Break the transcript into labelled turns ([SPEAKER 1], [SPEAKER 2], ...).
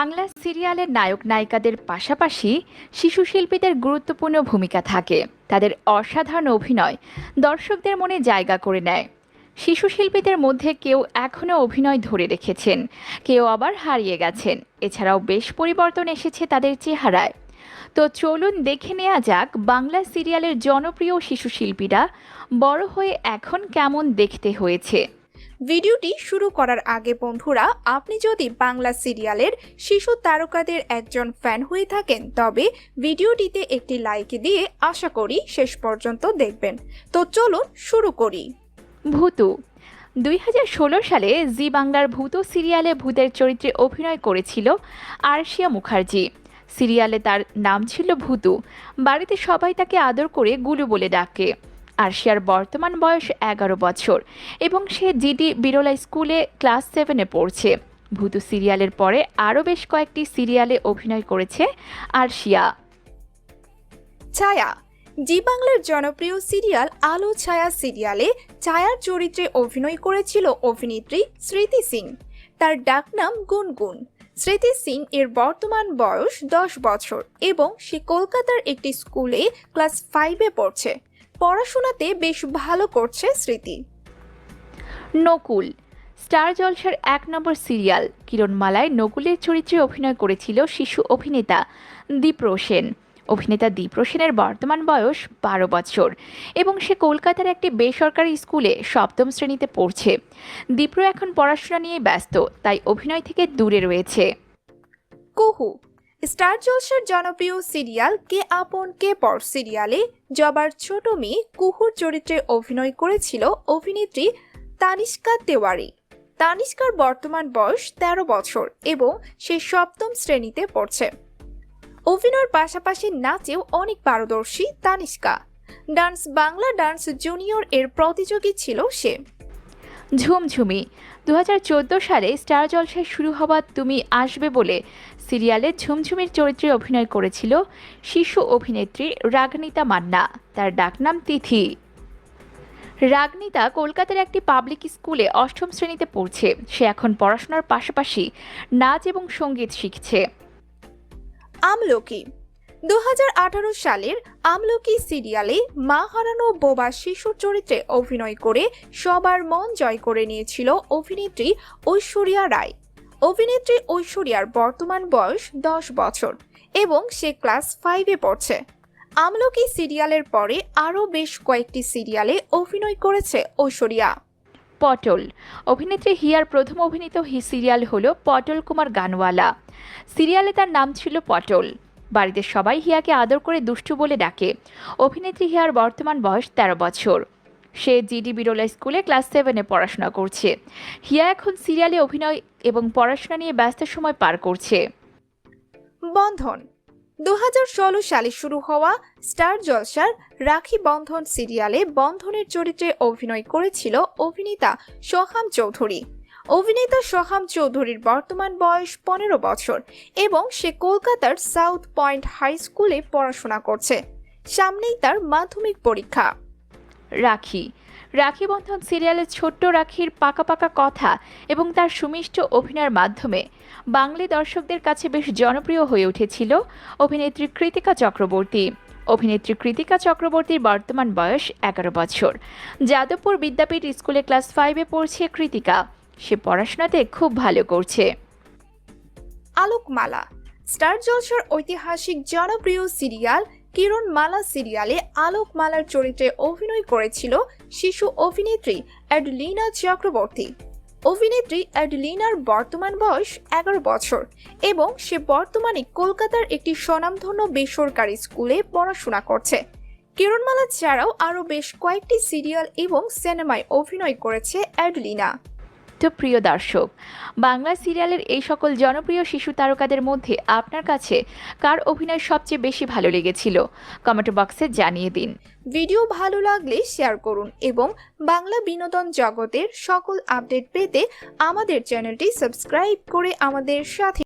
[SPEAKER 1] বাংলা সিরিয়ালের নায়ক নায়িকাদের পাশাপাশি শিশু শিল্পীদের গুরুত্বপূর্ণ ভূমিকা থাকে। তাদের অসাধারণ অভিনয় দর্শকদের মনে জায়গা করে নেয়। শিশু শিল্পীদের মধ্যে কেউ এখনও অভিনয় ধরে রেখেছেন, কেউ আবার হারিয়ে গেছেন। এছাড়াও বেশ পরিবর্তন এসেছে তাদের চেহারায়। তো চলুন দেখে নেওয়া যাক বাংলা সিরিয়ালের জনপ্রিয় শিশু শিল্পীরা বড় হয়ে এখন কেমন দেখতে হয়েছে।
[SPEAKER 2] ভিডিওটি শুরু করার আগে বন্ধুরা, আপনি যদি বাংলা সিরিয়ালের শিশু তারকাদের একজন ফ্যান হয়ে থাকেন, তবে ভিডিওটিতে একটি লাইক দিয়ে আশা করি শেষ পর্যন্ত দেখবেন। তো চলুন শুরু করি।
[SPEAKER 1] ভূতু, দুই হাজার ষোলো সালে জি বাংলার ভূত সিরিয়ালে ভূতের চরিত্রে অভিনয় করেছিল আরশিয়া মুখার্জি। সিরিয়ালে তার নাম ছিল ভূতু। বাড়িতে সবাই তাকে আদর করে গুলু বলে ডাকে। আরশিয়ার বর্তমান বয়স এগারো বছর এবং সে জিডি বিরলা স্কুলে ক্লাস সেভেনে পড়ছে। ভূতু সিরিয়ালের পরে আরও বেশ কয়েকটি সিরিয়ালে অভিনয় করেছে আরশিয়া।
[SPEAKER 2] ছায়া, জি বাংলার জনপ্রিয় সিরিয়াল আলো ছায়া সিরিয়ালে ছায়ার চরিত্রে অভিনয় করেছিল অভিনেত্রী স্মৃতি সিং। তার ডাকনাম গুনগুন। স্মৃতি সিং এর বর্তমান বয়স দশ বছর এবং সে কলকাতার একটি স্কুলে ক্লাস ফাইভে পড়ছে। পড়াশোনাতে বেশ ভালো করছে স্মৃতি।
[SPEAKER 1] নকুল স্টার জলসার এক নম্বর সিরিয়াল কিরণমালায় নকুলের চরিত্রে অভিনয় করেছিল শিশু অভিনেতা দীপ্র সেন অভিনেতা দীপ্র সেনের বর্তমান বয়স বারো বছর এবং সে কলকাতার একটি বেসরকারি স্কুলে সপ্তম শ্রেণীতে পড়ছে। দীপ্র এখন পড়াশোনা নিয়ে ব্যস্ত তাই অভিনয় থেকে দূরে রয়েছে।
[SPEAKER 2] কুহু স্টার জলসার জনপ্রিয় সিরিয়াল কে আপন কে পর সিরিয়ালে জবার ছোট মেয়ে কুহুর চরিত্রে অভিনয় করেছিল অভিনেত্রী তানিষ্কা তেওয়ারি। তানিষ্কার বর্তমান বয়স ১৩ বছর এবং সে সপ্তম শ্রেণীতে পড়ছে। অভিনয়ের পাশাপাশি নাচেও অনেক পারদর্শী Tanishka. Dance, Bangla dance junior এর প্রতিযোগী ছিল সে।
[SPEAKER 1] ঝুমঝুমি। দু হাজার চোদ্দ সালে স্টার জলসায় শুরু হওয়া তুমি আসবে বলে সিরিয়ালে ঝুমঝুমির চরিত্রে অভিনয় করেছিল শিশু অভিনেত্রী রাগনিতা মান্না। তার ডাকনাম তিথি। রাগনিতা কলকাতার একটি পাবলিক স্কুলে অষ্টম শ্রেণীতে পড়ছে। সে এখন পড়াশোনার পাশাপাশি নাচ এবং সংগীত শিখছে।
[SPEAKER 2] আমলকি। দু হাজার আঠারো সালের আমলকি সিরিয়ালে মা হারানো বোবা শিশুর চরিত্রে অভিনয় করে সবার মন জয় করে নিয়েছিল অভিনেত্রী ঐশ্বরিয়া রায়। অভিনেত্রী ঐশ্বরিয়ার বর্তমান বয়স দশ বছর এবং সে ক্লাস ফাইভে পড়ছে। আমলকি সিরিয়ালের পরে আরও বেশ কয়েকটি সিরিয়ালে অভিনয় করেছে ঐশ্বরিয়া।
[SPEAKER 1] পটল। অভিনেত্রী হিয়ার প্রথম অভিনীত হি সিরিয়াল হল পটল কুমার গানওয়ালা। সিরিয়ালে তার নাম ছিল পটল। বাড়িতে সবাই হিয়াকে আদর করে দুষ্টু বলে ডাকে। অভিনেত্রী হিয়ার বর্তমান বয়স তেরো বছর। সে জিডি বিরলা স্কুলে ক্লাস সেভেনে পড়াশোনা করছে। হিয়া এখন সিরিয়ালে অভিনয় এবং পড়াশোনা নিয়ে ব্যস্ত সময় পার করছে।
[SPEAKER 2] বন্ধন। দু ষোলো সালে শুরু হওয়া স্টার জলসার রাখি বন্ধন সিরিয়ালে বন্ধনের চরিত্রে অভিনয় করেছিল অভিনেতা সোহাম চৌধুরী। অভিনেতা সোহাম চৌধুরীর বর্তমান বয়স পনেরো বছর এবং সে কলকাতার সাউথ পয়েন্ট হাই স্কুলে পড়াশোনা করছে। সামনেই তার মাধ্যমিক পরীক্ষা।
[SPEAKER 1] রাখি। রাখি বন্ধন সিরিয়ালের ছোট্ট রাখির পাকা পাকা কথা এবং তার সুমিষ্ট অভিনয়ের মাধ্যমে বাংলা দর্শকদের কাছে বেশ জনপ্রিয় হয়ে উঠেছিল অভিনেত্রী কৃতিকা চক্রবর্তী। অভিনেত্রী কৃতিকা চক্রবর্তীর বর্তমান বয়স এগারো বছর। যাদবপুর বিদ্যাপীঠ স্কুলে ক্লাস ফাইভে পড়ছে কৃতিকা। সে পড়াশোনাতে খুব ভালো করছে।
[SPEAKER 2] আলোকমালা, স্টার জলসার ঐতিহাসিক জনপ্রিয় সিরিয়াল কিরণ মালা সিরিয়ালে আলোকমালার চরিত্রে অভিনয় করেছিল শিশু অভিনেত্রী অ্যাডলিনা চক্রবর্তী। অভিনেত্রী অ্যাডলিনার বর্তমান বয়স এগারো বছর এবং সে বর্তমানে কলকাতার একটি স্বনামধন্য বেসরকারি স্কুলে পড়াশোনা করছে। কিরণমালা ছাড়াও আরও বেশ কয়েকটি সিরিয়াল এবং সিনেমায় অভিনয় করেছে অ্যাডলিনা।
[SPEAKER 1] প্রিয় দর্শক। বাংলা সিরিয়ালের এই সকল জনপ্রিয় শিশু তারকাদের মধ্যে আপনার কাছে কার অভিনয় সবচেয়ে বেশি ভালো লেগেছিল? কমেন্ট বক্সে জানিয়ে দিন।
[SPEAKER 2] ভিডিও ভালো লাগলে শেয়ার করুন এবং বাংলা বিনোদন জগতের সকল আপডেট পেতে আমাদের চ্যানেলটি সাবস্ক্রাইব করে আমাদের সাথে